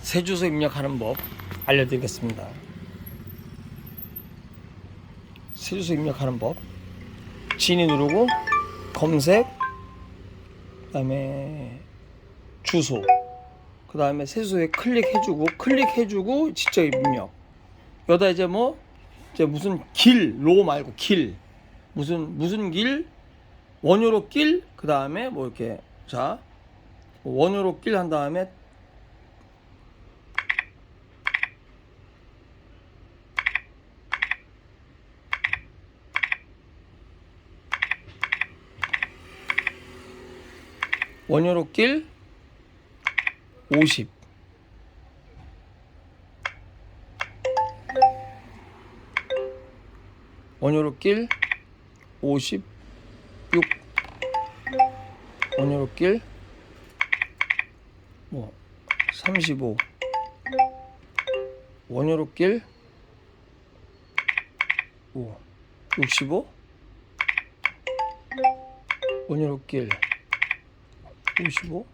새 주소 입력하는 법 알려드리겠습니다. 새 주소 입력하는 법. 진이 누르고 검색, 그다음에 주소, 그다음에 새 주소에 클릭해주고 클릭해주고 직접 입력. 여기다 이제 뭐 이제 무슨 길로 말고 길 무슨 무슨 길 원효로 길 그다음에 뭐 이렇게 자 원효로 길 한 다음에 원효로 길 50. 원효로 길 56. 원효로 길 뭐 35. 원효로 길 5. 65. 원효로 길 55.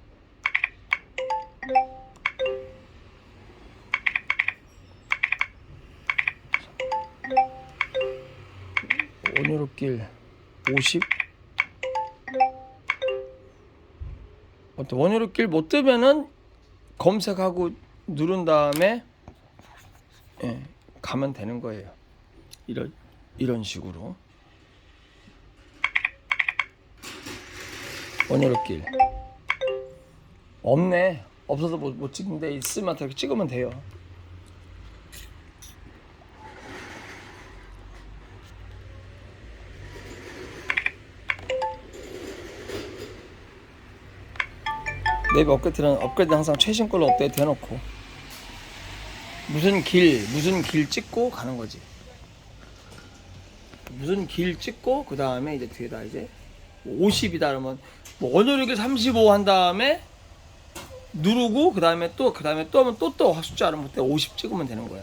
원효롭길 50. 어떤 원효롭길 못 뜨면은 검색하고 누른 다음에 예, 가면 되는 거예요. 이런 이런 식으로 원효롭길 없네. 없어서 못, 못 찍는데 있으면 이렇게 찍으면 돼요. 맵 업그레이드는 업그레이드 항상 최신 걸로 업데이트 해놓고 무슨 길 무슨 길 찍고 가는 거지. 무슨 길 찍고 그 다음에 이제 뒤에다 이제 50이다 그러면 뭐 원효력이 35 한 다음에 누르고 그 다음에 또 그 다음에 또 하면 또 또 숫자 하면 그때 50 찍으면 되는 거야.